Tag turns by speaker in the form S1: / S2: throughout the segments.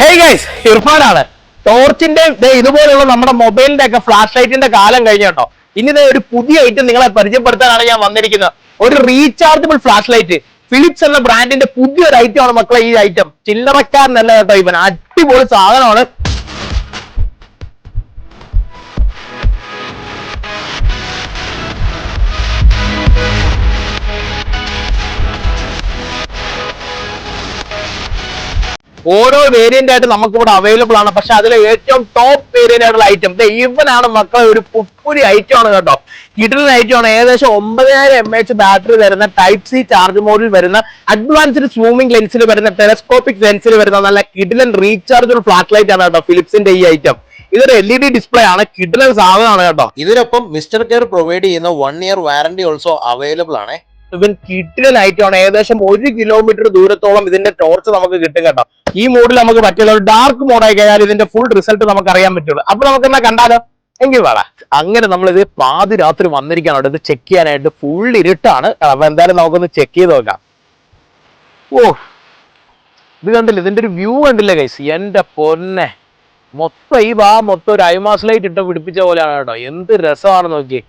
S1: Hey guys ഇർഫാനാണ്. ടോർച്ചിന്റെ ദേ ഇതുപോലുള്ള നമ്മുടെ മൊബൈലിന്റെ ഒക്കെ ഫ്ലാഷ് ലൈറ്റിന്റെ കാലം കഴിഞ്ഞ കേട്ടോ. ഇനി ഒരു പുതിയ ഐറ്റം നിങ്ങളെ പരിചയപ്പെടുത്താനാണ് ഞാൻ വന്നിരിക്കുന്നത്. ഒരു റീചാർജബിൾ ഫ്ലാഷ് ലൈറ്റ് ഫിലിപ്സ് എന്ന ബ്രാൻഡിന്റെ പുതിയൊരു ഐറ്റം ആണ് മക്കളെ ഈ ഐറ്റം ചില്ലറക്കാരനല്ല കേട്ടോ ഇവൻ. അടിപൊളി സാധനമാണ്. ഓരോ വേരിയന്റ് ആയിട്ട് നമുക്ക് ഇവിടെ അവൈലബിൾ ആണ്. പക്ഷെ അതിലെ ഏറ്റവും ടോപ്പ് വേരിയന്റ് ആയിട്ടുള്ള ഐറ്റം ഇവനാണ് മക്കളെ ഒരു പുപ്പുരി ഐറ്റം ആണ് കേട്ടോ. കിട്ടുന്ന ഐറ്റം ആണ് ഏകദേശം ഒമ്പതിനായിരം എം എച്ച് ബാറ്ററി വരുന്ന ടൈപ്പ് സി ചാർജ് മോഡിൽ വരുന്ന അഡ്വാൻസ്ഡ് സൂമിംഗ് ലെൻസിൽ വരുന്ന ടെലസ്കോപ്പിക് ലെൻസിൽ വരുന്ന നല്ല കിഡിലൻ റീചാർജബിൾ ഫ്ലാറ്റ് ലൈറ്റ് ആണ് കേട്ടോ ഫിലിപ്സിന്റെ ഈ ഐറ്റം ഇതൊരു എൽ ഇ ഡി ഡിസ്പ്ലേ ആണ്. കിഡിലൻ സാധനമാണ് കേട്ടോ.
S2: ഇതിനൊപ്പം മിസ്റ്റർ കെയർ പ്രൊവൈഡ് ചെയ്യുന്ന one year warranty also available ആണ്.
S1: ഇവൻ കിട്ടിലെ ലൈറ്റ് ആണ് ഏകദേശം ഒരു കിലോമീറ്റർ ദൂരത്തോളം ഇതിന്റെ ടോർച്ച് നമുക്ക് കിട്ടും കേട്ടോ. ഈ മോഡിൽ നമുക്ക് പറ്റില്ല. ഒരു ഡാർക്ക് മോഡായി കഴിഞ്ഞാൽ ഇതിന്റെ ഫുൾ റിസൾട്ട് നമുക്ക് അറിയാൻ പറ്റുള്ളൂ. അപ്പൊ നമുക്ക് എന്നാ കണ്ടാലോ? എങ്കിൽ വേണം അങ്ങനെ നമ്മൾ ഇത് പാതി രാത്രി വന്നിരിക്കുകയാണ് ഇത് ചെക്ക് ചെയ്യാനായിട്ട് ഫുൾ ഇരുട്ടാണ്. അപ്പൊ എന്തായാലും നമുക്കൊന്ന് ചെക്ക് ചെയ്ത് നോക്കാം. ഓ ഇത് കണ്ടില്ല? ഇതിന്റെ ഒരു വ്യൂ കണ്ടില്ല കൈസ് എന്റെ പൊന്നെ. മൊത്തം ഈ ഭാഗം മൊത്തം ഒരു ഐമാസ് ലൈറ്റ് ഇട്ട് പിടിപ്പിച്ച പോലെയാണ് കേട്ടോ. എന്ത് രസമാണ് നോക്കി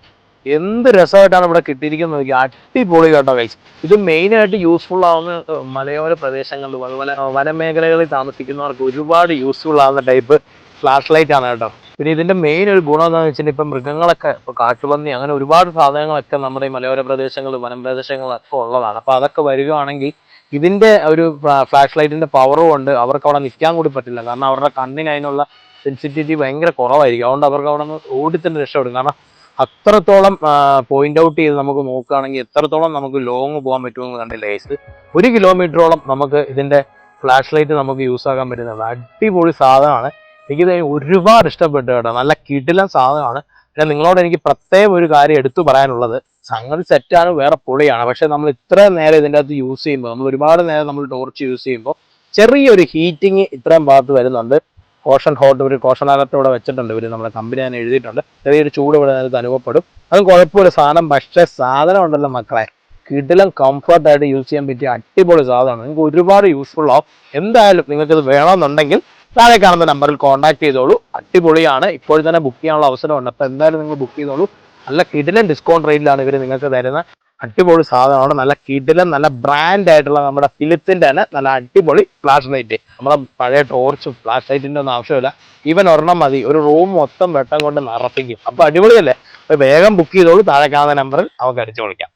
S1: എന്ത് രസമായിട്ടാണ് ഇവിടെ കിട്ടിയിരിക്കുന്നത് നോക്കി അടിപൊളി കേട്ടോ കൈസ് ഇത് മെയിനായിട്ട് യൂസ്ഫുൾ ആവുന്ന മലയോര പ്രദേശങ്ങളിൽ അതുപോലെ വനമേഖലകളിൽ താമസിക്കുന്നവർക്ക് ഒരുപാട് യൂസ്ഫുൾ ആവുന്ന ടൈപ്പ് ഫ്ലാഷ് ലൈറ്റ് ആണ് കേട്ടോ. പിന്നെ ഇതിന്റെ മെയിൻ ഒരു ഗുണം എന്താണെന്ന് വെച്ചിട്ടുണ്ടെങ്കിൽ ഇപ്പം മൃഗങ്ങളൊക്കെ ഇപ്പൊ കാട്ടുപന്നി അങ്ങനെ ഒരുപാട് സാധനങ്ങളൊക്കെ നമ്മുടെ ഈ മലയോര പ്രദേശങ്ങൾ വനപ്രദേശങ്ങളിലൊക്കെ ഉള്ളതാണ്. അപ്പോൾ അതൊക്കെ വരികയാണെങ്കിൽ ഇതിന്റെ ഒരു ഫ്ലാഷ് ലൈറ്റിന്റെ പവറും ഉണ്ട്. അവർക്ക് അവിടെ നിൽക്കാൻ കൂടി പറ്റില്ല. കാരണം അവരുടെ കണ്ണിന് അതിനുള്ള സെൻസിറ്റിവിറ്റി ഭയങ്കര കുറവായിരിക്കും. അതുകൊണ്ട് അവർക്ക് അവിടെ നിന്ന് ഓടി തന്നെ രക്ഷപ്പെടും. കാരണം അത്രത്തോളം പോയിന്റ് ഔട്ട് ചെയ്ത് നമുക്ക് നോക്കുകയാണെങ്കിൽ എത്രത്തോളം നമുക്ക് ലോങ് പോകാൻ പറ്റുമെന്ന് കണ്ടില്ല ഏസ് ഒരു കിലോമീറ്ററോളം നമുക്ക് ഇതിന്റെ ഫ്ലാഷ് ലൈറ്റ് നമുക്ക് യൂസ് ആക്കാൻ പറ്റുന്നത് അടിപൊളി സാധനമാണ്. എനിക്കിത് ഒരുപാട് ഇഷ്ടപ്പെട്ടു കേട്ടോ. നല്ല കിടിലൻ സാധനമാണ്. പിന്നെ നിങ്ങളോട് എനിക്ക് പ്രത്യേകം ഒരു കാര്യം എടുത്തു പറയാനുള്ളത്. സംഗതി സെറ്റാണ് വേറെ പൊളിയാണ്. പക്ഷെ നമ്മൾ ഇത്ര നേരം ഇതിന്റെ അകത്ത് യൂസ് ചെയ്യുമ്പോൾ നമ്മൾ ഒരുപാട് നേരം നമ്മൾ ടോർച്ച് യൂസ് ചെയ്യുമ്പോൾ ചെറിയൊരു ഹീറ്റിംഗ് ഇത്രയും ഭാഗത്ത് വരുന്നുണ്ട്. കോഷൻ ഹോട്ട് ഒരു കോഷൻ അലർട്ട് ഇവിടെ വെച്ചിട്ടുണ്ട്. ഇവർ നമ്മുടെ കമ്പനി തന്നെ എഴുതിയിട്ടുണ്ട്. ചെറിയൊരു ചൂട് ഇവിടെ നേരത്തെ അനുഭവപ്പെടും. അതും കുഴപ്പമില്ല. സാധനം പക്ഷേ സാധനം ഉണ്ടല്ലോ മക്കളെ. കിടിലം കംഫർട്ടായിട്ട് യൂസ് ചെയ്യാൻ പറ്റിയ അടിപൊളി സാധനമാണ്. നിങ്ങൾക്ക് ഒരുപാട് യൂസ്ഫുൾ ആവും. എന്തായാലും നിങ്ങൾക്ക് വേണമെന്നുണ്ടെങ്കിൽ താഴെ കാണുന്ന നമ്പറിൽ കോൺടാക്ട് ചെയ്തോളൂ. അടിപൊളിയാണ്. ഇപ്പോൾ തന്നെ ബുക്ക് ചെയ്യാനുള്ള അവസരമുണ്ട് അപ്പോൾ എന്തായാലും നിങ്ങൾ ബുക്ക് ചെയ്തോളൂ. നല്ല കിടിലൻ ഡിസ്കൗണ്ട് റേറ്റിലാണ് ഇവർ നിങ്ങൾക്ക് തരുന്ന അടിപൊളി സാധനമാണ് നല്ല കിടിലൻ നല്ല ബ്രാൻഡ് ആയിട്ടുള്ള നമ്മുടെ ഫിലിപ്സിന്റെ തന്നെ നല്ല അടിപൊളി ഫ്ലാഷ് ലൈറ്റ് നമ്മുടെ പഴയ ടോർച്ചും ഫ്ലാഷ് ലൈറ്റിന്റെ ഒന്നും ആവശ്യമില്ല. ഇവൻ ഒരെണ്ണം മതി. ഒരു റൂം മൊത്തം വെട്ടം കൊണ്ട് നിറപ്പിക്കും. അപ്പൊ അടിപൊളിയല്ലേ? വേഗം ബുക്ക് ചെയ്തോളൂ. താഴെ കാണുന്ന നമ്പറിൽ അവർക്ക് അടിച്ചു വിളിക്കാം